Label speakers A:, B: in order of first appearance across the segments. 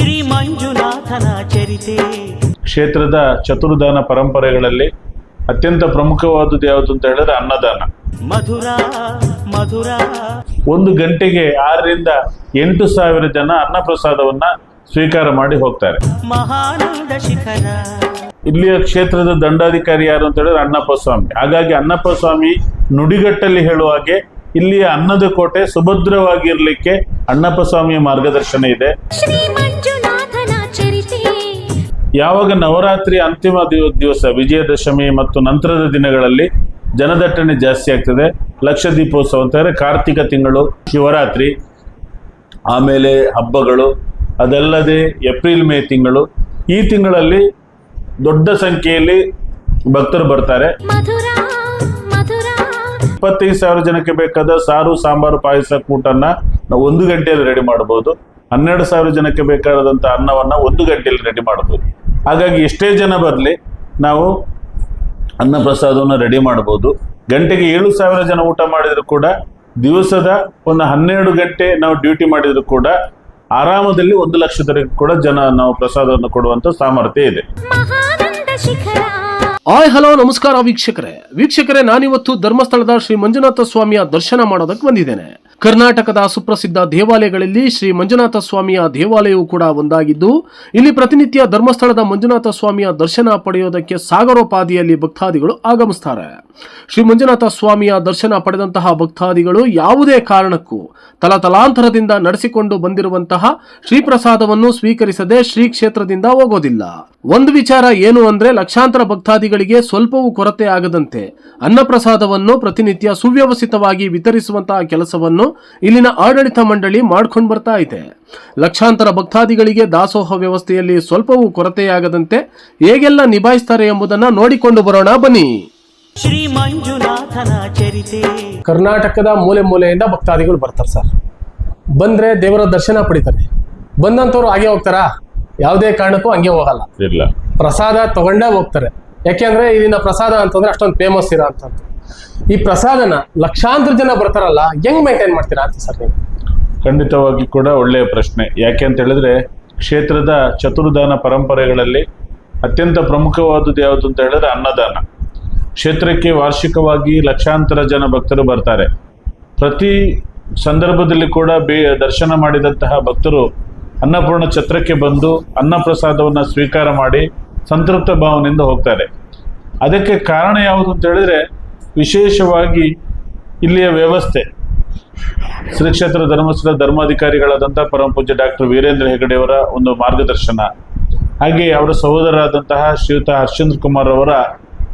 A: ಶ್ರೀ ಮಂಜುನಾಥನ ಚರಿತೆ.
B: ಕ್ಷೇತ್ರದ ಚತುರ್ದಾನ ಪರಂಪರೆಗಳಲ್ಲಿ ಅತ್ಯಂತ ಪ್ರಮುಖವಾದದ್ದು ಯಾವುದು ಅಂತ ಹೇಳಿದ್ರೆ ಅನ್ನದಾನ.
A: ಮಧುರ ಮಧುರ.
B: ಒಂದು ಗಂಟೆಗೆ ಆರರಿಂದ ಎಂಟು ಸಾವಿರ ಜನ ಅನ್ನಪ್ರಸಾದವನ್ನ ಸ್ವೀಕಾರ ಮಾಡಿ ಹೋಗ್ತಾರೆ.
A: ಮಹಾನಂದ ಶಿಖರ.
B: ಇಲ್ಲಿಯ ಕ್ಷೇತ್ರದ ದಂಡಾಧಿಕಾರಿ ಯಾರು ಅಂತ ಹೇಳಿದ್ರೆ ಅಣ್ಣಪ್ಪ ಸ್ವಾಮಿ ಹಾಗಾಗಿ ಅಣ್ಣಪ್ಪ ಸ್ವಾಮಿ ನುಡಿಗಟ್ಟಲ್ಲಿ ಹೇಳುವ ಹಾಗೆ ಇಲ್ಲಿಯ ಅನ್ನದ ಕೋಟೆ ಸುಭದ್ರವಾಗಿರ್ಲಿಕ್ಕೆ ಅಣ್ಣಪ್ಪ ಸ್ವಾಮಿಯ ಮಾರ್ಗದರ್ಶನ ಇದೆ. ಯಾವಾಗ ನವರಾತ್ರಿ ಅಂತಿಮ ದಿವಸ ವಿಜಯದಶಮಿ ಮತ್ತು ನಂತರದ ದಿನಗಳಲ್ಲಿ ಜನದಟ್ಟಣೆ ಜಾಸ್ತಿ ಆಗ್ತದೆ. ಲಕ್ಷ ದೀಪೋತ್ಸವ ಅಂತ ಹೇಳಿದ್ರೆ ಕಾರ್ತಿಕ ತಿಂಗಳು ಶಿವರಾತ್ರಿ ಆಮೇಲೆ ಹಬ್ಬಗಳು ಅದಲ್ಲದೆ ಏಪ್ರಿಲ್ ಮೇ ತಿಂಗಳು. ಈ ತಿಂಗಳಲ್ಲಿ ದೊಡ್ಡ ಸಂಖ್ಯೆಯಲ್ಲಿ ಭಕ್ತರು ಬರ್ತಾರೆ. ಇಪ್ಪತ್ತೈದು ಸಾವಿರ ಜನಕ್ಕೆ ಬೇಕಾದ ಸಾರು, ಸಾಂಬಾರು, ಪಾಯಸ, ಕೂಟನ್ನ ನಾವು ಒಂದು ಗಂಟೆಯಲ್ಲಿ ರೆಡಿ ಮಾಡಬಹುದು. ಹನ್ನೆರಡು ಸಾವಿರ ಜನಕ್ಕೆ ಬೇಕಾದಂಥ ಅನ್ನವನ್ನ ಒಂದು ಗಂಟೆಯಲ್ಲಿ ರೆಡಿ ಮಾಡಬಹುದು. ಹಾಗಾಗಿ ಎಷ್ಟೇ ಜನ ಬರಲಿ, ನಾವು ಅನ್ನ ಪ್ರಸಾದವನ್ನು ರೆಡಿ ಮಾಡಬಹುದು. ಗಂಟೆಗೆ ಏಳು ಸಾವಿರ ಜನ ಊಟ ಮಾಡಿದರೂ ಕೂಡ, ದಿವಸದ ಒಂದು ಹನ್ನೆರಡು ಗಂಟೆ ನಾವು ಡ್ಯೂಟಿ ಮಾಡಿದರೂ ಕೂಡ, ಆರಾಮದಲ್ಲಿ ಒಂದು ಲಕ್ಷದವರೆಗೂ ಕೂಡ ಜನ ನಾವು ಪ್ರಸಾದವನ್ನು ಕೊಡುವಂತ ಸಾಮರ್ಥ್ಯ ಇದೆ.
C: ಹಾಯ್ ಹಲೋ ನಮಸ್ಕಾರ ವೀಕ್ಷಕರೇ. ವೀಕ್ಷಕರೇ ನಾನಿವತ್ತು ಧರ್ಮಸ್ಥಳದ ಶ್ರೀ ಮಂಜುನಾಥ ಸ್ವಾಮಿಯ ದರ್ಶನ ಮಾಡೋದಕ್ಕೆ ಬಂದಿದ್ದೇನೆ. ಕರ್ನಾಟಕದ ಸುಪ್ರಸಿದ್ಧ ದೇವಾಲಯಗಳಲ್ಲಿ ಶ್ರೀ ಮಂಜುನಾಥ ಸ್ವಾಮಿಯ ದೇವಾಲಯವು ಕೂಡ ಒಂದಾಗಿದ್ದು, ಇಲ್ಲಿ ಪ್ರತಿನಿತ್ಯ ಧರ್ಮಸ್ಥಳದ ಮಂಜುನಾಥ ಸ್ವಾಮಿಯ ದರ್ಶನ ಪಡೆಯೋದಕ್ಕೆ ಸಾಗರೋಪಾದಿಯಲ್ಲಿ ಭಕ್ತಾದಿಗಳು ಆಗಮಿಸ್ತಾರೆ. ಶ್ರೀ ಮಂಜುನಾಥ ಸ್ವಾಮಿಯ ದರ್ಶನ ಪಡೆದಂತಹ ಭಕ್ತಾದಿಗಳು ಯಾವುದೇ ಕಾರಣಕ್ಕೂ ತಲತಲಾಂತರದಿಂದ ನಡೆಸಿಕೊಂಡು ಬಂದಿರುವಂತಹ ಶ್ರೀ ಪ್ರಸಾದವನ್ನು ಸ್ವೀಕರಿಸದೆ ಶ್ರೀ ಕ್ಷೇತ್ರದಿಂದ ಹೋಗೋದಿಲ್ಲ. ಒಂದು ವಿಚಾರ ಏನು ಅಂದ್ರೆ ಲಕ್ಷಾಂತರ ಭಕ್ತಾದಿಗಳಿಗೆ ಸ್ವಲ್ಪವೂ ಕೊರತೆ ಆಗದಂತೆ ಅನ್ನಪ್ರಸಾದವನ್ನು ಪ್ರತಿನಿತ್ಯ ಸುವ್ಯವಸ್ಥಿತವಾಗಿ ವಿತರಿಸುವಂತಹ ಕೆಲಸವನ್ನು ಇಲ್ಲಿನ ಆಡಳಿತ ಮಂಡಳಿ ಮಾಡ್ಕೊಂಡು ಬರ್ತಾ ಇದೆ. ಲಕ್ಷಾಂತರ ಭಕ್ತಾದಿಗಳಿಗೆ ದಾಸೋಹ ವ್ಯವಸ್ಥೆಯಲ್ಲಿ ಸ್ವಲ್ಪವೂ ಕೊರತೆಯಾಗದಂತೆ ಹೇಗೆಲ್ಲ ನಿಭಾಯಿಸ್ತಾರೆ ಎಂಬುದನ್ನ ನೋಡಿಕೊಂಡು ಬರೋಣ ಬನ್ನಿ.
A: ಶ್ರೀ ಮಂಜುನಾಥನ ಚರಿತೆ.
C: ಕರ್ನಾಟಕದ ಮೂಲೆ ಮೂಲೆಯಿಂದ ಭಕ್ತಾದಿಗಳು ಬರ್ತಾರೆ ಸರ್. ಬಂದ್ರೆ ದೇವರ ದರ್ಶನ ಪಡಿತಾರೆ. ಬಂದಂತವ್ರು ಹಾಗೆ ಹೋಗ್ತಾರಾ? ಯಾವುದೇ ಕಾರಣಕ್ಕೂ ಹಂಗೆ ಹೋಗಲ್ಲ.
B: ಇಲ್ಲ.
C: ಪ್ರಸಾದ ತಗೊಂಡೇ ಹೋಗ್ತಾರೆ. ಯಾಕೆಂದ್ರೆ ಇಲ್ಲಿನ ಪ್ರಸಾದ ಅಂತಂದ್ರೆ ಅಷ್ಟೊಂದು ಫೇಮಸ್ ಇರೋ ಅಂತ ಈ ಪ್ರಸಾದನ ಲಕ್ಷಾಂತರ ಜನ ಬರ್ತಾರಲ್ಲ, ಹೆಂಗ್ ಮೇಂಟೈನ್ ಮಾಡ್ತೀರಾ ಅಂತ ಸರ್
B: ಖಂಡಿತವಾಗಿ ಕೂಡ ಒಳ್ಳೆಯ ಪ್ರಶ್ನೆ. ಯಾಕೆ ಅಂತ ಹೇಳಿದ್ರೆ, ಕ್ಷೇತ್ರದ ಚತುರ್ದಾನ ಪರಂಪರೆಗಳಲ್ಲಿ ಅತ್ಯಂತ ಪ್ರಮುಖವಾದದ್ದು ಯಾವುದು ಅಂತ ಹೇಳಿದ್ರೆ ಅನ್ನದಾನ. ಕ್ಷೇತ್ರಕ್ಕೆ ವಾರ್ಷಿಕವಾಗಿ ಲಕ್ಷಾಂತರ ಜನ ಭಕ್ತರು ಬರ್ತಾರೆ. ಪ್ರತಿ ಸಂದರ್ಭದಲ್ಲಿ ಕೂಡ ಬೇ, ದರ್ಶನ ಮಾಡಿದಂತಹ ಭಕ್ತರು ಅನ್ನಪೂರ್ಣ ಛತ್ರಕ್ಕೆ ಬಂದು ಅನ್ನ ಪ್ರಸಾದವನ್ನು ಸ್ವೀಕಾರ ಮಾಡಿ ಸಂತೃಪ್ತ ಭಾವನೆಯಿಂದ ಹೋಗ್ತಾರೆ. ಅದಕ್ಕೆ ಕಾರಣ ಯಾವುದು ಅಂತ ಹೇಳಿದ್ರೆ ವಿಶೇಷವಾಗಿ ಇಲ್ಲಿಯ ವ್ಯವಸ್ಥೆ. ಶ್ರೀ ಕ್ಷೇತ್ರ ಧರ್ಮಸ್ಥಳ ಧರ್ಮಾಧಿಕಾರಿಗಳಾದಂಥ ಪರಮ ಪೂಜ್ಯ ಡಾಕ್ಟರ್ ವೀರೇಂದ್ರ ಹೆಗಡೆಯವರ ಒಂದು ಮಾರ್ಗದರ್ಶನ. ಹಾಗೆ ಅವರ ಸಹೋದರರಾದಂತಹ ಶ್ರೀಯುತ ಹರ್ಷೇಂದ್ರ ಕುಮಾರ್ ಅವರ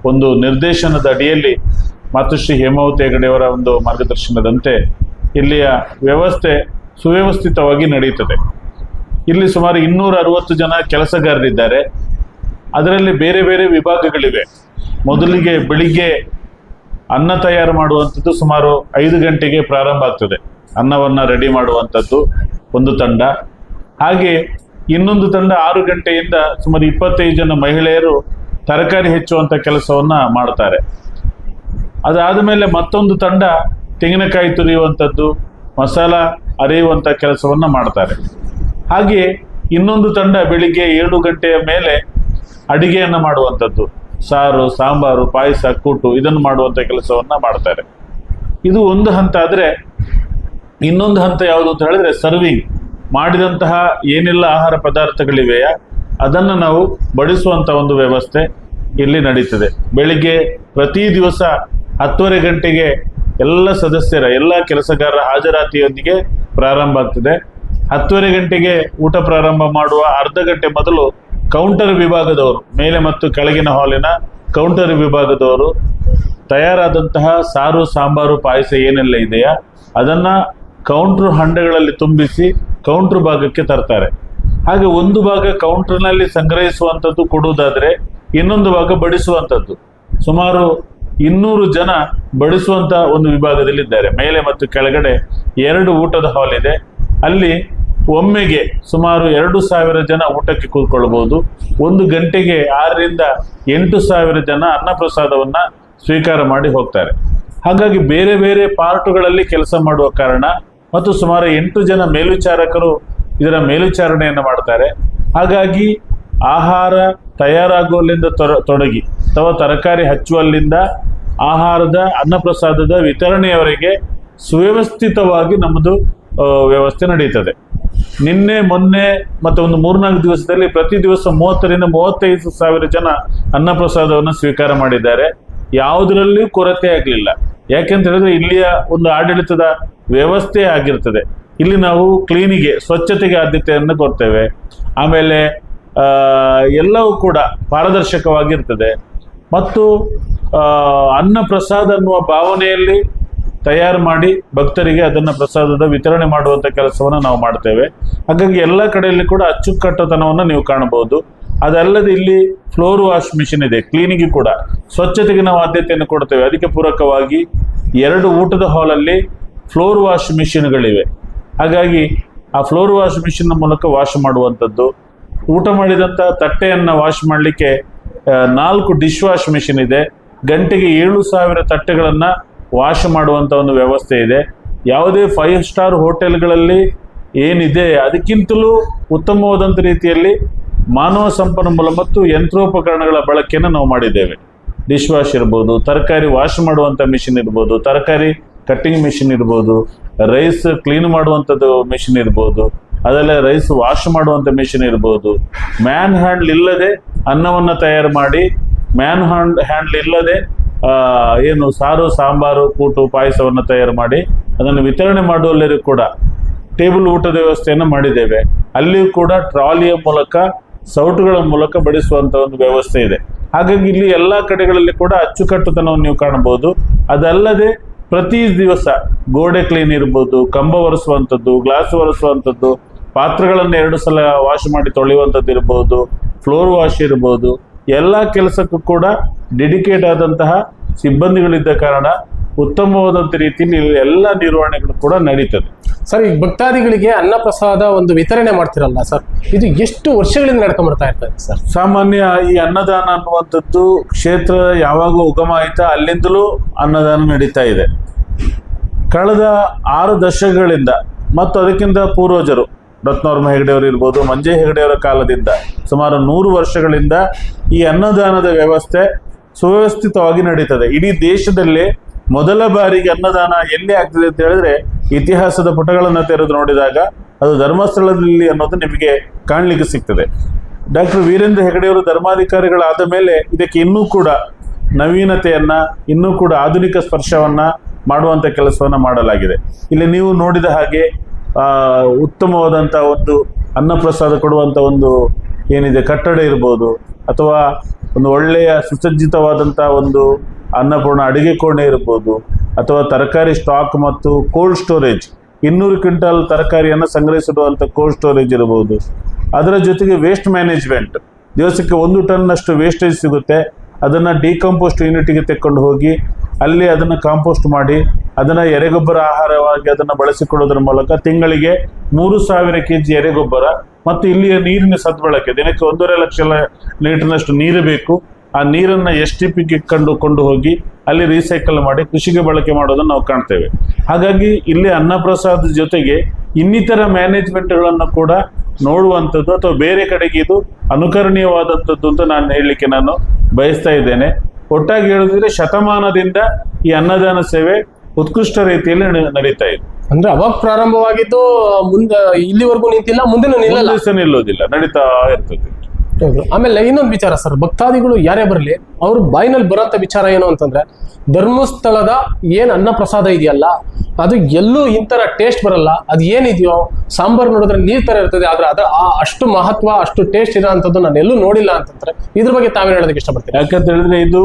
B: ಒಂದು ನಿರ್ದೇಶನದ ಅಡಿಯಲ್ಲಿ ಮಾತುಶ್ರೀ ಹೇಮಾವತಿ ಹೆಗಡೆಯವರ ಒಂದು ಮಾರ್ಗದರ್ಶನದಂತೆ ಇಲ್ಲಿಯ ವ್ಯವಸ್ಥೆ ಸುವ್ಯವಸ್ಥಿತವಾಗಿ ನಡೆಯುತ್ತದೆ. ಇಲ್ಲಿ ಸುಮಾರು ಇನ್ನೂರ ಅರವತ್ತು ಜನ ಕೆಲಸಗಾರರಿದ್ದಾರೆ. ಅದರಲ್ಲಿ ಬೇರೆ ಬೇರೆ ವಿಭಾಗಗಳಿವೆ. ಮೊದಲಿಗೆ ಬೆಳಿಗ್ಗೆ ಅನ್ನ ತಯಾರು ಮಾಡುವಂಥದ್ದು ಸುಮಾರು ಐದು ಗಂಟೆಗೆ ಪ್ರಾರಂಭ ಆಗ್ತದೆ. ಅನ್ನವನ್ನು ರೆಡಿ ಮಾಡುವಂಥದ್ದು ಒಂದು ತಂಡ. ಹಾಗೆ ಇನ್ನೊಂದು ತಂಡ ಆರು ಗಂಟೆಯಿಂದ ಸುಮಾರು ಇಪ್ಪತ್ತೈದು ಜನ ಮಹಿಳೆಯರು ತರಕಾರಿ ಹೆಚ್ಚುವಂಥ ಕೆಲಸವನ್ನು ಮಾಡ್ತಾರೆ. ಅದಾದ ಮೇಲೆ ಮತ್ತೊಂದು ತಂಡ ತೆಂಗಿನಕಾಯಿ ತುರಿಯುವಂಥದ್ದು, ಮಸಾಲ ಅರೆಯುವಂಥ ಕೆಲಸವನ್ನು ಮಾಡ್ತಾರೆ. ಹಾಗೆ ಇನ್ನೊಂದು ತಂಡ ಬೆಳಿಗ್ಗೆ ಏಳು ಗಂಟೆಯ ಮೇಲೆ ಅಡಿಗೆಯನ್ನು ಮಾಡುವಂಥದ್ದು. ಸಾರು, ಸಾಂಬಾರು, ಪಾಯಸ, ಕೂಟು ಇದನ್ನು ಮಾಡುವಂಥ ಕೆಲಸವನ್ನು ಮಾಡ್ತಾರೆ. ಇದು ಒಂದು ಹಂತ ಆದರೆ ಇನ್ನೊಂದು ಹಂತ ಯಾವುದು ಅಂತ ಹೇಳಿದ್ರೆ ಸರ್ವಿಂಗ್ ಮಾಡಿದಂತಹ ಏನೆಲ್ಲ ಆಹಾರ ಪದಾರ್ಥಗಳಿವೆಯಾ ಅದನ್ನು ನಾವು ಬಡಿಸುವಂಥ ಒಂದು ವ್ಯವಸ್ಥೆ ಇಲ್ಲಿ ನಡೀತದೆ. ಬೆಳಿಗ್ಗೆ ಪ್ರತಿ ದಿವಸ ಹತ್ತುವರೆ ಗಂಟೆಗೆ ಎಲ್ಲ ಸದಸ್ಯರ, ಎಲ್ಲ ಕೆಲಸಗಾರರ ಹಾಜರಾತಿಯೊಂದಿಗೆ ಪ್ರಾರಂಭ ಆಗ್ತದೆ. ಹತ್ತುವರೆ ಗಂಟೆಗೆ ಊಟ ಪ್ರಾರಂಭ ಮಾಡುವ ಅರ್ಧ ಗಂಟೆ ಮೊದಲು ಕೌಂಟರ್ ವಿಭಾಗದವರು, ಮೇಲೆ ಮತ್ತು ಕೆಳಗಿನ ಹಾಲಿನ ಕೌಂಟರ್ ವಿಭಾಗದವರು, ತಯಾರಾದಂತಹ ಸಾರು, ಸಾಂಬಾರು, ಪಾಯಸ ಏನೆಲ್ಲ ಇದೆಯಾ, ಅದನ್ನ ಕೌಂಟ್ರ್ ಹಂಡೆಗಳಲ್ಲಿ ತುಂಬಿಸಿ ಕೌಂಟ್ರ್ ಭಾಗಕ್ಕೆ ತರ್ತಾರೆ. ಹಾಗೆ ಒಂದು ಭಾಗ ಕೌಂಟರ್ನಲ್ಲಿ ಸಂಗ್ರಹಿಸುವಂಥದ್ದು ಕೊಡುವುದಾದರೆ ಇನ್ನೊಂದು ಭಾಗ ಬಡಿಸುವಂಥದ್ದು. ಸುಮಾರು ಇನ್ನೂರು ಜನ ಬಡಿಸುವಂಥ ಒಂದು ವಿಭಾಗದಲ್ಲಿದ್ದಾರೆ. ಮೇಲೆ ಮತ್ತು ಕೆಳಗಡೆ ಎರಡು ಊಟದ ಹಾಲ್ ಇದೆ. ಅಲ್ಲಿ ಒಮ್ಮೆಗೆ ಸುಮಾರು ಎರಡು ಸಾವಿರ ಜನ ಊಟಕ್ಕೆ ಕೂತ್ಕೊಳ್ಬೋದು ಒಂದು ಗಂಟೆಗೆ ಆರರಿಂದ ಎಂಟು ಸಾವಿರ ಜನ ಅನ್ನಪ್ರಸಾದವನ್ನು ಸ್ವೀಕಾರ ಮಾಡಿ ಹೋಗ್ತಾರೆ. ಹಾಗಾಗಿ ಬೇರೆ ಬೇರೆ ಪಾರ್ಟುಗಳಲ್ಲಿ ಕೆಲಸ ಮಾಡುವ ಕಾರಣ ಮತ್ತು ಸುಮಾರು ಎಂಟು ಜನ ಮೇಲ್ವಿಚಾರಕರು ಇದರ ಮೇಲ್ವಿಚಾರಣೆಯನ್ನು ಮಾಡ್ತಾರೆ. ಹಾಗಾಗಿ ಆಹಾರ ತಯಾರಾಗುವಲ್ಲಿಂದ ತೊರ- ತೊಡಗಿ ಅಥವಾ ತರಕಾರಿ ಹಚ್ಚುವಲ್ಲಿಂದ ಆಹಾರದ, ಅನ್ನಪ್ರಸಾದದ ವಿತರಣೆಯವರೆಗೆ ಸುವ್ಯವಸ್ಥಿತವಾಗಿ ನಮ್ಮದು ವ್ಯವಸ್ಥೆ ನಡೀತದೆ. ನಿನ್ನೆ, ಮೊನ್ನೆ ಮತ್ತು ಒಂದು ಮೂರ್ನಾಲ್ಕು ದಿವಸದಲ್ಲಿ ಪ್ರತಿ ದಿವಸ ಮೂವತ್ತರಿಂದ ಮೂವತ್ತೈದು ಸಾವಿರ ಜನ ಅನ್ನಪ್ರಸಾದವನ್ನು ಸ್ವೀಕಾರ ಮಾಡಿದ್ದಾರೆ. ಯಾವುದರಲ್ಲಿಯೂ ಕೊರತೆ ಆಗಲಿಲ್ಲ. ಯಾಕೆಂತ ಹೇಳಿದ್ರೆ ಇಲ್ಲಿಯ ಒಂದು ಆಡಳಿತದ ವ್ಯವಸ್ಥೆ ಆಗಿರ್ತದೆ. ಇಲ್ಲಿ ನಾವು ಕ್ಲೀನಿಗೆ, ಸ್ವಚ್ಛತೆಗೆ ಆದ್ಯತೆಯನ್ನು ಕೊಡ್ತೇವೆ. ಆಮೇಲೆ ಎಲ್ಲವೂ ಕೂಡ ಪಾರದರ್ಶಕವಾಗಿರ್ತದೆ. ಮತ್ತು ಅನ್ನಪ್ರಸಾದ ಅನ್ನ ಪ್ರಸಾದ ಅನ್ನುವ ಭಾವನೆಯಲ್ಲಿ ತಯಾರು ಮಾಡಿ ಭಕ್ತರಿಗೆ ಅದನ್ನು ಪ್ರಸಾದದ ವಿತರಣೆ ಮಾಡುವಂಥ ಕೆಲಸವನ್ನು ನಾವು ಮಾಡ್ತೇವೆ. ಹಾಗಾಗಿ ಎಲ್ಲ ಕಡೆಯಲ್ಲಿ ಕೂಡ ಅಚ್ಚುಕಟ್ಟತನವನ್ನು ನೀವು ಕಾಣಬಹುದು. ಅದಲ್ಲದೆ ಇಲ್ಲಿ ಫ್ಲೋರ್ ವಾಶ್ ಮಿಷಿನ್ ಇದೆ ಕ್ಲೀನಿಗೆ ಕೂಡ. ಸ್ವಚ್ಛತೆಗೆ ನಾವು ಆದ್ಯತೆಯನ್ನು ಕೊಡ್ತೇವೆ. ಅದಕ್ಕೆ ಪೂರಕವಾಗಿ ಎರಡು ಊಟದ ಹಾಲಲ್ಲಿ ಫ್ಲೋರ್ ವಾಶ್ ಮಿಷಿನ್ಗಳಿವೆ ಹಾಗಾಗಿ ಆ ಫ್ಲೋರ್ ವಾಶ್ ಮಿಷಿನ್ ಮೂಲಕ ವಾಶ್ ಮಾಡುವಂಥದ್ದು. ಊಟ ಮಾಡಿದಂಥ ತಟ್ಟೆಯನ್ನು ವಾಶ್ ಮಾಡಲಿಕ್ಕೆ ನಾಲ್ಕು ಡಿಶ್ ವಾಶ್ ಮಿಷಿನ್ ಇದೆ. ಗಂಟೆಗೆ ಏಳು ಸಾವಿರ ತಟ್ಟೆಗಳನ್ನು ವಾಶ್ ಮಾಡುವಂಥ ಒಂದು ವ್ಯವಸ್ಥೆ ಇದೆ. ಯಾವುದೇ ಫೈವ್ ಸ್ಟಾರ್ ಹೋಟೆಲ್ಗಳಲ್ಲಿ ಏನಿದೆ, ಅದಕ್ಕಿಂತಲೂ ಉತ್ತಮವಾದಂಥ ರೀತಿಯಲ್ಲಿ ಮಾನವ ಸಂಪನ್ಮೂಲ ಮತ್ತು ಯಂತ್ರೋಪಕರಣಗಳ ಬಳಕೆಯನ್ನು ನಾವು ಮಾಡಿದ್ದೇವೆ. ಡಿಶ್ ವಾಶ್ ಇರ್ಬೋದು, ತರಕಾರಿ ವಾಶ್ ಮಾಡುವಂಥ ಮಿಷಿನ್ ಇರ್ಬೋದು, ತರಕಾರಿ ಕಟ್ಟಿಂಗ್ ಮಿಷಿನ್ ಇರ್ಬೋದು ರೈಸ್ ಕ್ಲೀನ್ ಮಾಡುವಂಥದ್ದು ಮಿಷಿನ್ ಇರ್ಬೋದು, ಅದಲ್ಲೇ ರೈಸ್ ವಾಶ್ ಮಾಡುವಂಥ ಮಿಷಿನ್ ಇರ್ಬೋದು. ಮ್ಯಾನ್ ಹ್ಯಾಂಡ್ಲ್ ಇಲ್ಲದೆ ಅನ್ನವನ್ನು ತಯಾರು ಮಾಡಿ ಮ್ಯಾನ್ ಹ್ಯಾಂಡ್ ಹ್ಯಾಂಡ್ಲ್ ಇಲ್ಲದೆ ಏನು ಸಾರು, ಸಾಂಬಾರು, ಕೂಟು, ಪಾಯಸವನ್ನು ತಯಾರು ಮಾಡಿ ಅದನ್ನು ವಿತರಣೆ ಮಾಡುವಲ್ಲರೂ ಕೂಡ ಟೇಬಲ್ ಊಟದ ವ್ಯವಸ್ಥೆಯನ್ನು ಮಾಡಿದ್ದೇವೆ. ಅಲ್ಲಿಯೂ ಕೂಡ ಟ್ರಾಲಿಯ ಮೂಲಕ, ಸೌಟುಗಳ ಮೂಲಕ ಬಡಿಸುವಂಥ ಒಂದು ವ್ಯವಸ್ಥೆ ಇದೆ. ಹಾಗಾಗಿ ಇಲ್ಲಿ ಎಲ್ಲ ಕಡೆಗಳಲ್ಲಿ ಕೂಡ ಅಚ್ಚುಕಟ್ಟುತನವನ್ನು ನೀವು ಕಾಣಬಹುದು. ಅದಲ್ಲದೆ ಪ್ರತಿ ದಿವಸ ಗೋಡೆ ಕ್ಲೀನ್ ಇರ್ಬೋದು, ಕಂಬ ಒರೆಸುವಂಥದ್ದು, ಗ್ಲಾಸ್ ಒರೆಸುವಂಥದ್ದು, ಪಾತ್ರೆಗಳನ್ನು ಎರಡು ಸಲ ವಾಶ್ ಮಾಡಿ ತೊಳೆಯುವಂಥದ್ದು ಇರ್ಬೋದು, ಫ್ಲೋರ್ ವಾಶ್ ಇರ್ಬೋದು ಎಲ್ಲ ಕೆಲಸಕ್ಕೂ ಕೂಡ ಡೆಡಿಕೇಟ್ ಆದಂತಹ ಸಿಬ್ಬಂದಿಗಳಿದ್ದ ಕಾರಣ ಉತ್ತಮವಾದಂಥ ರೀತಿಯಲ್ಲಿ ಎಲ್ಲ ನಿರ್ವಹಣೆಗಳು ಕೂಡ ನಡೀತದೆ.
C: ಸರ್ ಈಗ ಭಕ್ತಾದಿಗಳಿಗೆ ಅನ್ನಪ್ರಸಾದ ಒಂದು ವಿತರಣೆ ಮಾಡ್ತಿರಲ್ಲ ಸರ್ ಇದು ಎಷ್ಟು ವರ್ಷಗಳಿಂದ ನಡ್ಕೊಂಬರ್ತಾ ಇರ್ತದೆ ಸರ್?
B: ಸಾಮಾನ್ಯ ಈ ಅನ್ನದಾನ ಅನ್ನುವಂಥದ್ದು ಕ್ಷೇತ್ರ ಯಾವಾಗ ಉಗಮ ಆಯ್ತಾ ಅಲ್ಲಿಂದಲೂ ಅನ್ನದಾನ ನಡೀತಾ ಇದೆ. ಕಳೆದ ಆರು ದಶಕಗಳಿಂದ ಮತ್ತು ಅದಕ್ಕಿಂತ ಪೂರ್ವಜರು ರತ್ನವರ್ಮ ಹೆಗಡೆಯವರು ಇರ್ಬೋದು, ಮಂಜೆ ಹೆಗಡೆಯವರ ಕಾಲದಿಂದ ಸುಮಾರು ನೂರು ವರ್ಷಗಳಿಂದ ಈ ಅನ್ನದಾನದ ವ್ಯವಸ್ಥೆ ಸುವ್ಯವಸ್ಥಿತವಾಗಿ ನಡೀತದೆ. ಇಡೀ ದೇಶದಲ್ಲಿ ಮೊದಲ ಬಾರಿಗೆ ಅನ್ನದಾನ ಎಲ್ಲಿ ಆಗ್ತದೆ ಅಂತ ಹೇಳಿದ್ರೆ ಇತಿಹಾಸದ ಪುಟಗಳನ್ನು ತೆರೆದು ನೋಡಿದಾಗ ಅದು ಧರ್ಮಸ್ಥಳದಲ್ಲಿ ಅನ್ನೋದು ನಿಮಗೆ ಕಾಣಲಿಕ್ಕೆ ಸಿಗ್ತದೆ. ಡಾಕ್ಟರ್ ವೀರೇಂದ್ರ ಹೆಗಡೆಯವರು ಧರ್ಮಾಧಿಕಾರಿಗಳಾದ ಮೇಲೆ ಇದಕ್ಕೆ ಇನ್ನೂ ಕೂಡ ನವೀನತೆಯನ್ನ, ಇನ್ನೂ ಕೂಡ ಆಧುನಿಕ ಸ್ಪರ್ಶವನ್ನ ಮಾಡುವಂತ ಕೆಲಸವನ್ನ ಮಾಡಲಾಗಿದೆ. ಇಲ್ಲಿ ನೀವು ನೋಡಿದ ಹಾಗೆ ಉತ್ತಮವಾದಂಥ ಒಂದು ಅನ್ನಪ್ರಸಾದ ಕೊಡುವಂಥ ಒಂದು ಏನಿದೆ, ಕಟ್ಟಡ ಇರ್ಬೋದು, ಅಥವಾ ಒಂದು ಒಳ್ಳೆಯ ಸುಸಜ್ಜಿತವಾದಂಥ ಒಂದು ಅನ್ನಪೂರ್ಣ ಅಡಿಗೆ ಕೋಣೆ ಇರ್ಬೋದು, ಅಥವಾ ತರಕಾರಿ ಸ್ಟಾಕ್ ಮತ್ತು ಕೋಲ್ಡ್ ಸ್ಟೋರೇಜ್ ಇನ್ನೂರು ಕ್ವಿಂಟಲ್ ತರಕಾರಿಯನ್ನು ಸಂಗ್ರಹಿಸಿಡುವಂಥ ಕೋಲ್ಡ್ ಸ್ಟೋರೇಜ್ ಇರಬಹುದು ಅದರ ಜೊತೆಗೆ ವೇಸ್ಟ್ ಮ್ಯಾನೇಜ್ಮೆಂಟ್ ದಿವಸಕ್ಕೆ ಒಂದು ಟನ್ನಷ್ಟು ವೇಸ್ಟೇಜ್ ಸಿಗುತ್ತೆ. ಅದನ್ನು ಡಿಕಂಪೋಸ್ಟ್ ಯೂನಿಟಿಗೆ ತೆಕ್ಕೊಂಡು ಹೋಗಿ ಅಲ್ಲಿ ಅದನ್ನು ಕಾಂಪೋಸ್ಟ್ ಮಾಡಿ, ಅದನ್ನು ಎರೆಗೊಬ್ಬರ ಆಹಾರವಾಗಿ ಅದನ್ನು ಬಳಸಿಕೊಳ್ಳೋದ್ರ ಮೂಲಕ ತಿಂಗಳಿಗೆ ಮೂರು ಸಾವಿರ ಕೆ ಜಿ ಎರೆಗೊಬ್ಬರ ಮತ್ತು ಇಲ್ಲಿಯ ನೀರಿನ ಸದ್ಬಳಕೆ. ದಿನಕ್ಕೆ ಒಂದೂವರೆ ಲಕ್ಷ ಲೀಟರ್ನಷ್ಟು ನೀರು ಬೇಕು. ಆ ನೀರನ್ನು ಎಸ್ ಟಿ ಪಿಗೆ ಕಂಡು ಕೊಂಡು ಹೋಗಿ ಅಲ್ಲಿ ರೀಸೈಕಲ್ ಮಾಡಿ ಕೃಷಿಗೆ ಬಳಕೆ ಮಾಡೋದನ್ನು ನಾವು ಕಾಣ್ತೇವೆ. ಹಾಗಾಗಿ ಇಲ್ಲಿ ಅನ್ನಪ್ರಸಾದ ಜೊತೆಗೆ ಇನ್ನಿತರ ಮ್ಯಾನೇಜ್ಮೆಂಟ್ಗಳನ್ನು ಕೂಡ ನೋಡುವಂಥದ್ದು ಅಥವಾ ಬೇರೆ ಕಡೆಗೆ ಇದು ಅನುಕರಣೀಯವಾದಂಥದ್ದು ಅಂತ ನಾನು ಹೇಳಲಿಕ್ಕೆ ನಾನು ಬಯಸ್ತಾ ಇದ್ದೇನೆ. ಒಟ್ಟಾಗಿ ಹೇಳಿದ್ರೆ ಶತಮಾನದಿಂದ ಈ ಅನ್ನದಾನ ಸೇವೆ ಉತ್ಕೃಷ್ಟ ರೀತಿಯಲ್ಲಿ ನಡೀತಾ ಇದೆ.
C: ಅಂದ್ರೆ ಅವಾಗ ಪ್ರಾರಂಭವಾಗಿದ್ದು ಮುಂದೆ ಇಲ್ಲಿವರೆಗೂ ನಿಂತಿಲ್ಲ ಮುಂದಿನ
B: ನಿಲ್ಲೋದಿಲ್ಲ ನಡೀತಾ ಇರ್ತದೆ.
C: ಹೌದು. ಆಮೇಲೆ ಇನ್ನೊಂದು ವಿಚಾರ ಸರ್, ಭಕ್ತಾದಿಗಳು ಯಾರೇ ಬರಲಿ, ಅವ್ರ ಬಾಯಿನಲ್ಲಿ ಬರೋಂಥ ವಿಚಾರ ಏನು ಅಂತಂದ್ರೆ, ಧರ್ಮಸ್ಥಳದ ಏನು ಅನ್ನ ಪ್ರಸಾದ ಇದೆಯಲ್ಲ, ಅದು ಎಲ್ಲೂ ಇಂಥರ ಟೇಸ್ಟ್ ಬರಲ್ಲ, ಅದು ಏನಿದೆಯೋ, ಸಾಂಬಾರ್ ನೋಡಿದ್ರೆ ನೀರ್ ತರ ಇರ್ತದೆ, ಆದ್ರೆ ಅದ ಆ ಅಷ್ಟು ಮಹತ್ವ, ಅಷ್ಟು ಟೇಸ್ಟ್ ಇರೋ ಅಂಥದ್ದು ನಾನು ಎಲ್ಲೂ ನೋಡಿಲ್ಲ ಅಂತಂದ್ರೆ, ಇದ್ರ ಬಗ್ಗೆ ತಾವೇ ಹೇಳೋದಕ್ಕೆ ಇಷ್ಟಪಡ್ತೀನಿ
B: ಯಾಕಂತ ಹೇಳಿದ್ರೆ ಇದು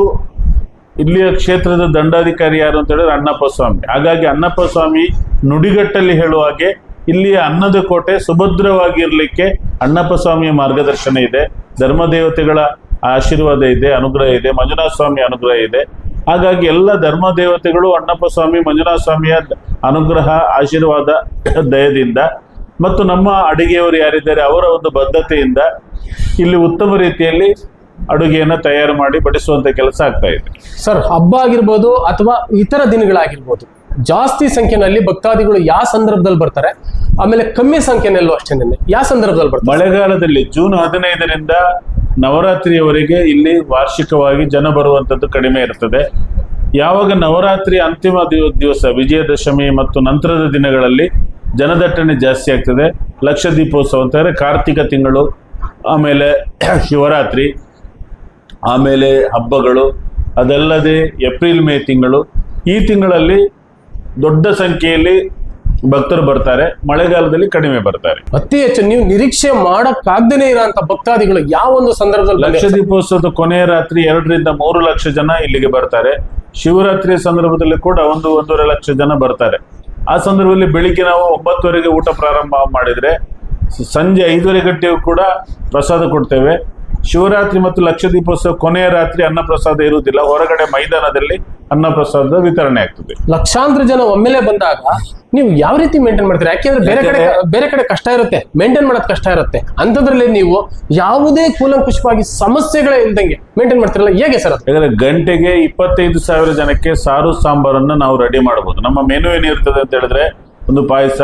B: ಇಲ್ಲಿಯ ಕ್ಷೇತ್ರದ ದಂಡಾಧಿಕಾರಿ ಯಾರು ಅಂತ ಹೇಳಿದ್ರೆ ಅಣ್ಣಪ್ಪ ಸ್ವಾಮಿ ಹಾಗಾಗಿ ಅಣ್ಣಪ್ಪ ಸ್ವಾಮಿ ನುಡಿಗಟ್ಟಲ್ಲಿ ಹೇಳುವ ಹಾಗೆ ಇಲ್ಲಿಯ ಅನ್ನದ ಕೋಟೆ ಸುಭದ್ರವಾಗಿರ್ಲಿಕ್ಕೆ ಅಣ್ಣಪ್ಪ ಸ್ವಾಮಿಯ ಮಾರ್ಗದರ್ಶನ ಇದೆ. ಧರ್ಮದೇವತೆಗಳ ಆಶೀರ್ವಾದ ಇದೆ, ಅನುಗ್ರಹ ಇದೆ ಮಂಜುನಾಥ ಸ್ವಾಮಿ ಅನುಗ್ರಹ ಇದೆ. ಹಾಗಾಗಿ ಎಲ್ಲ ಧರ್ಮ ದೇವತೆಗಳು ಅಣ್ಣಪ್ಪ ಸ್ವಾಮಿ ಮಂಜುನಾಥ ಸ್ವಾಮಿಯ ಅನುಗ್ರಹ, ಆಶೀರ್ವಾದ, ದಯದಿಂದ ಮತ್ತು ನಮ್ಮ ಅಡುಗೆಯವರು ಯಾರಿದ್ದಾರೆ ಅವರ ಒಂದು ಬದ್ಧತೆಯಿಂದ ಇಲ್ಲಿ ಉತ್ತಮ ರೀತಿಯಲ್ಲಿ ಅಡುಗೆಯನ್ನು ತಯಾರು ಮಾಡಿ ಬಡಿಸುವಂತ ಕೆಲಸ ಆಗ್ತಾ ಇದೆ.
C: ಸರ್, ಹಬ್ಬ ಆಗಿರ್ಬೋದು ಅಥವಾ ಇತರ ದಿನಗಳಾಗಿರ್ಬೋದು ಜಾಸ್ತಿ ಸಂಖ್ಯೆನಲ್ಲಿ ಭಕ್ತಾದಿಗಳು ಯಾವ ಸಂದರ್ಭದಲ್ಲಿ ಬರ್ತಾರೆ? ಆಮೇಲೆ ಕಮ್ಮಿ ಸಂಖ್ಯೆನಲ್ಲೂ ಅಷ್ಟೇನೆ ಯಾವ ಸಂದರ್ಭದಲ್ಲಿ ಬರ್ತಾರೆ?
B: ಮಳೆಗಾಲದಲ್ಲಿ ಜೂನ್ ಹದಿನೈದರಿಂದ ನವರಾತ್ರಿಯವರೆಗೆ ಇಲ್ಲಿ ವಾರ್ಷಿಕವಾಗಿ ಜನ ಬರುವಂಥದ್ದು ಕಡಿಮೆ ಇರ್ತದೆ. ಯಾವಾಗ ನವರಾತ್ರಿ ಅಂತಿಮ ದಿವಸ, ವಿಜಯದಶಮಿ ಮತ್ತು ನಂತರದ ದಿನಗಳಲ್ಲಿ ಜನದಟ್ಟಣೆ ಜಾಸ್ತಿ ಆಗ್ತದೆ. ಲಕ್ಷ ದೀಪೋತ್ಸವ ಅಂತಾರೆ ಕಾರ್ತಿಕ ತಿಂಗಳು, ಆಮೇಲೆ ಶಿವರಾತ್ರಿ, ಆಮೇಲೆ ಹಬ್ಬಗಳು, ಅದಲ್ಲದೆ ಏಪ್ರಿಲ್ ಮೇ ತಿಂಗಳು. ಈ ತಿಂಗಳಲ್ಲಿ ದೊಡ್ಡ ಸಂಖ್ಯೆಯಲ್ಲಿ ಭಕ್ತರು ಬರ್ತಾರೆ ಮಳೆಗಾಲದಲ್ಲಿ ಕಡಿಮೆ ಬರ್ತಾರೆ.
C: ಅತಿ ಹೆಚ್ಚು ನೀವು ನಿರೀಕ್ಷೆ ಮಾಡಕ್ಕಾಗ್ದೇನೆ ಇರೋಂತ ಭಕ್ತಾದಿಗಳು ಯಾವ ಒಂದು ಸಂದರ್ಭದಲ್ಲಿ
B: ಲಕ್ಷ? ದೀಪೋತ್ಸವದ ಕೊನೆಯ ರಾತ್ರಿ ಎರಡರಿಂದ ಮೂರು ಲಕ್ಷ ಜನ ಇಲ್ಲಿಗೆ ಬರ್ತಾರೆ. ಶಿವರಾತ್ರಿಯ ಸಂದರ್ಭದಲ್ಲಿ ಕೂಡ ಒಂದು ಒಂದೂವರೆ ಲಕ್ಷ ಜನ ಬರ್ತಾರೆ. ಆ ಸಂದರ್ಭದಲ್ಲಿ ಬೆಳಿಗ್ಗೆ ನಾವು ಒಂಬತ್ತುವರೆಗೆ ಊಟ ಪ್ರಾರಂಭ ಮಾಡಿದ್ರೆ ಸಂಜೆ ಐದೂವರೆ ಗಂಟೆಗೂ ಕೂಡ ಪ್ರಸಾದ ಕೊಡ್ತೇವೆ. ಶಿವರಾತ್ರಿ ಮತ್ತು ಲಕ್ಷ ದೀಪೋತ್ಸವ ಕೊನೆಯ ರಾತ್ರಿ ಅನ್ನ ಪ್ರಸಾದ ಇರುವುದಿಲ್ಲ. ಹೊರಗಡೆ ಮೈದಾನದಲ್ಲಿ ಅನ್ನ ಪ್ರಸಾದದ ವಿತರಣೆ ಆಗ್ತದೆ.
C: ಲಕ್ಷಾಂತರ ಜನ ಒಮ್ಮೆಲೆ ಬಂದಾಗ ನೀವು ಯಾವ ರೀತಿ ಮೇಂಟೈನ್ ಮಾಡ್ತೀರಾ? ಯಾಕೆಂದ್ರೆ ಬೇರೆ ಕಡೆ ಬೇರೆ ಕಡೆ ಕಷ್ಟ ಇರುತ್ತೆ. ಮೇಂಟೈನ್ ಮಾಡೋದು ಕಷ್ಟ ಇರುತ್ತೆ. ಅಂಥದ್ರಲ್ಲಿ ನೀವು ಯಾವುದೇ ಕೂಲಂಕುಷವಾಗಿ ಸಮಸ್ಯೆಗಳೇ ಇಲ್ದಂಗೆ ಮೇಂಟೈನ್ ಮಾಡ್ತಿರಲ್ಲ? ಹೇಗೆ ಸರ್
B: ಯಾಕಂದ್ರೆ ಗಂಟೆಗೆ ಇಪ್ಪತ್ತೈದು ಸಾವಿರ ಜನಕ್ಕೆ ಸಾರು ಸಾಂಬಾರನ್ನ ನಾವು ರೆಡಿ ಮಾಡಬಹುದು ನಮ್ಮ ಮೆನು ಏನಿರ್ತದೆ ಅಂತ ಹೇಳಿದ್ರೆ ಒಂದು ಪಾಯಸ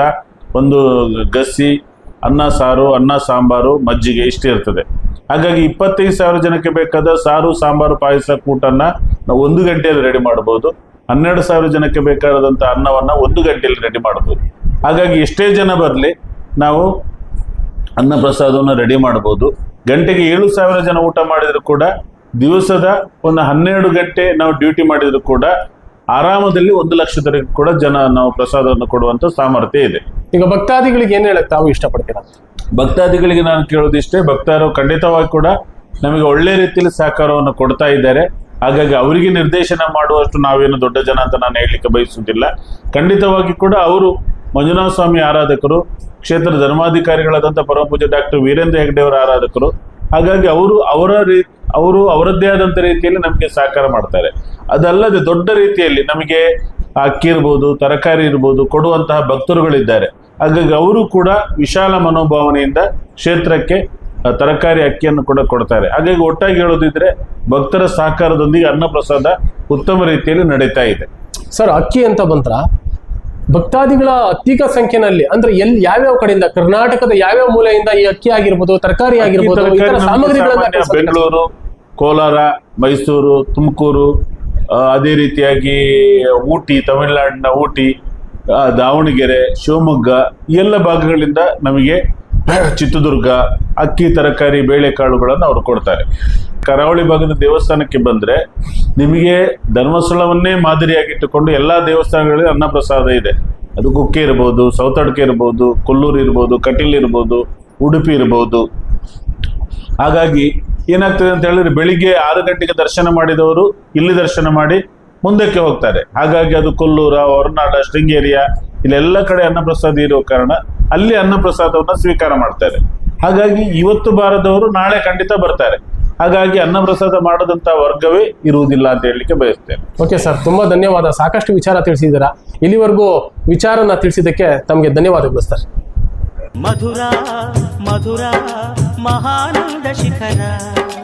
B: ಒಂದು ಗಸಿ ಅನ್ನ ಸಾರು ಅನ್ನ ಸಾಂಬಾರು ಮಜ್ಜಿಗೆ ಇಷ್ಟೇ ಇರ್ತದೆ ಹಾಗಾಗಿ ಇಪ್ಪತ್ತೈದು ಸಾವಿರ ಜನಕ್ಕೆ ಬೇಕಾದ ಸಾರು, ಸಾಂಬಾರು, ಪಾಯಸ, ಕೂಟನ್ನ ನಾವು ಒಂದು ಗಂಟೆಯಲ್ಲಿ ರೆಡಿ ಮಾಡಬಹುದು. ಹನ್ನೆರಡು ಸಾವಿರ ಜನಕ್ಕೆ ಬೇಕಾದಂಥ ಅನ್ನವನ್ನ ಒಂದು ಗಂಟೆಯಲ್ಲಿ ರೆಡಿ ಮಾಡಬಹುದು. ಹಾಗಾಗಿ ಎಷ್ಟೇ ಜನ ಬರಲಿ, ನಾವು ಅನ್ನ ಪ್ರಸಾದವನ್ನು ರೆಡಿ ಮಾಡ್ಬೋದು ಗಂಟೆಗೆ ಏಳು ಸಾವಿರ ಜನ ಊಟ ಮಾಡಿದ್ರು ಕೂಡ, ದಿವಸದ ಒಂದು ಹನ್ನೆರಡು ಗಂಟೆ ನಾವು ಡ್ಯೂಟಿ ಮಾಡಿದರೂ ಕೂಡ, ಆರಾಮದಲ್ಲಿ ಒಂದು ಲಕ್ಷದವರೆಗೂ ಕೂಡ ಜನ ನಾವು ಪ್ರಸಾದವನ್ನು ಕೊಡುವಂತ ಸಾಮರ್ಥ್ಯ ಇದೆ.
C: ಈಗ ಭಕ್ತಾದಿಗಳಿಗೆ ಏನು ಹೇಳಕ್ಕೆ ತಾವು ಇಷ್ಟಪಡ್ತೀರಾ?
B: ಭಕ್ತಾದಿಗಳಿಗೆ ನಾನು ಕೇಳೋದಿಷ್ಟೇ ಭಕ್ತರು ಖಂಡಿತವಾಗಿ ಕೂಡ ನಮಗೆ ಒಳ್ಳೆ ರೀತಿಯಲ್ಲಿ ಸಹಕಾರವನ್ನು ಕೊಡ್ತಾ ಇದ್ದಾರೆ. ಹಾಗಾಗಿ ಅವರಿಗೆ ನಿರ್ದೇಶನ ಮಾಡುವಷ್ಟು ನಾವೇನು ದೊಡ್ಡ ಜನ ಅಂತ ನಾನು ಹೇಳಲಿಕ್ಕೆ ಬಯಸುವುದಿಲ್ಲ. ಖಂಡಿತವಾಗಿ ಕೂಡ ಅವರು ಮಂಜುನಾಥ ಸ್ವಾಮಿ ಆರಾಧಕರು, ಕ್ಷೇತ್ರ ಧರ್ಮಾಧಿಕಾರಿಗಳಾದಂಥ ಪರಮಪೂಜೆ ಡಾಕ್ಟರ್ ವೀರೇಂದ್ರ ಹೆಗ್ಡೆ ಅವರ ಆರಾಧಕರು. ಹಾಗಾಗಿ ಅವರು ಅವರ ರೀ, ಅವರು ಅವರದ್ದೇ ಆದಂಥ ರೀತಿಯಲ್ಲಿ ನಮಗೆ ಸಹಕಾರ ಮಾಡ್ತಾರೆ. ಅದಲ್ಲದೆ ದೊಡ್ಡ ರೀತಿಯಲ್ಲಿ ನಮಗೆ ಅಕ್ಕಿ ಇರ್ಬೋದು, ತರಕಾರಿ ಇರ್ಬೋದು, ಕೊಡುವಂತಹ ಭಕ್ತರುಗಳಿದ್ದಾರೆ. ಹಾಗಾಗಿ ಅವರು ಕೂಡ ವಿಶಾಲ ಮನೋಭಾವನೆಯಿಂದ ಕ್ಷೇತ್ರಕ್ಕೆ ತರಕಾರಿ ಅಕ್ಕಿಯನ್ನು ಕೂಡ ಕೊಡ್ತಾರೆ. ಹಾಗಾಗಿ ಒಟ್ಟಾಗಿ ಹೇಳೋದಿದ್ರೆ ಭಕ್ತರ ಸಹಕಾರದೊಂದಿಗೆ ಅನ್ನಪ್ರಸಾದ ಉತ್ತಮ ರೀತಿಯಲ್ಲಿ ನಡೀತಾ ಇದೆ.
C: ಸರ್ ಅಕ್ಕಿ ಅಂತ ಬಂದ್ರ ಭಕ್ತಾದಿಗಳ ಅಧಿಕ ಸಂಖ್ಯೆನಲ್ಲಿ ಅಂದ್ರೆ ಎಲ್ ಯಾವ್ಯಾವ ಕಡೆಯಿಂದ ಕರ್ನಾಟಕದ ಯಾವ್ಯಾವ ಮೂಲೆಯಿಂದ ಈ ಅಕ್ಕಿ ಆಗಿರ್ಬೋದು ತರಕಾರಿ ಆಗಿರ್ಬೋದು ಸಾಮಗ್ರಿಗಳನ್ನ
B: ಬೆಂಗಳೂರು ಕೋಲಾರ ಮೈಸೂರು ತುಮಕೂರು ಅದೇ ರೀತಿಯಾಗಿ ಊಟಿ ತಮಿಳುನಾಡಿನ ಊಟಿ ದಾವಣಗೆರೆ, ಶಿವಮೊಗ್ಗ ಎಲ್ಲ ಭಾಗಗಳಿಂದ ನಮಗೆ ಚಿತ್ರದುರ್ಗ, ಅಕ್ಕಿ, ತರಕಾರಿ, ಬೇಳೆಕಾಳುಗಳನ್ನು ಅವರು ಕೊಡ್ತಾರೆ. ಕರಾವಳಿ ಭಾಗದ ದೇವಸ್ಥಾನಕ್ಕೆ ಬಂದ್ರೆ ನಿಮಗೆ ಧರ್ಮಸ್ಥಳವನ್ನೇ ಮಾದರಿಯಾಗಿಟ್ಟುಕೊಂಡು ಎಲ್ಲಾ ದೇವಸ್ಥಾನಗಳಲ್ಲಿ ಅನ್ನಪ್ರಸಾದ ಇದೆ. ಅದು ಕುಕ್ಕೆ ಇರ್ಬೋದು ಸೌತಡ್ಕೆ ಇರ್ಬೋದು, ಕೊಲ್ಲೂರು ಇರ್ಬೋದು, ಕಟೀಲ್ ಇರ್ಬೋದು, ಉಡುಪಿ ಇರ್ಬೋದು. ಹಾಗಾಗಿ ಏನಾಗ್ತದೆ ಅಂತ ಹೇಳಿದ್ರೆ ಬೆಳಿಗ್ಗೆ ಆರು ಗಂಟೆಗೆ ದರ್ಶನ ಮಾಡಿದವರು ಇಲ್ಲಿ ದರ್ಶನ ಮಾಡಿ ಮುಂದಕ್ಕೆ ಹೋಗ್ತಾರೆ. ಹಾಗಾಗಿ ಅದು ಕೊಲ್ಲೂರ ಹೊರನಾಡ ಶೃಂಗೇರಿಯ ಇಲ್ಲೆಲ್ಲ ಕಡೆ ಅನ್ನಪ್ರಸಾದ ಇರುವ ಕಾರಣ ಅಲ್ಲಿ ಅನ್ನಪ್ರಸಾದವನ್ನ ಸ್ವೀಕಾರ ಮಾಡ್ತಾರೆ. ಹಾಗಾಗಿ ಇವತ್ತು ಬಾರದವರು ನಾಳೆ ಖಂಡಿತ ಬರ್ತಾರೆ. ಹಾಗಾಗಿ ಅನ್ನಪ್ರಸಾದ ಮಾಡದಂತ ವರ್ಗವೇ ಇರುವುದಿಲ್ಲ ಅಂತ ಹೇಳಲಿಕ್ಕೆ ಬಯಸ್ತೇನೆ.
C: ಓಕೆ ಸರ್ ತುಂಬಾ ಧನ್ಯವಾದ. ಸಾಕಷ್ಟು ವಿಚಾರ ತಿಳಿಸಿದ್ದೀರಾ. ಇಲ್ಲಿವರೆಗೂ ವಿಚಾರನ ತಿಳಿಸಿದ್ದಕ್ಕೆ ತಮಗೆ ಧನ್ಯವಾದಗಳು ಸರ್
A: ಮಧುರ ಮಧುರ ಮಹಾನಂದ ಶಿಖರ.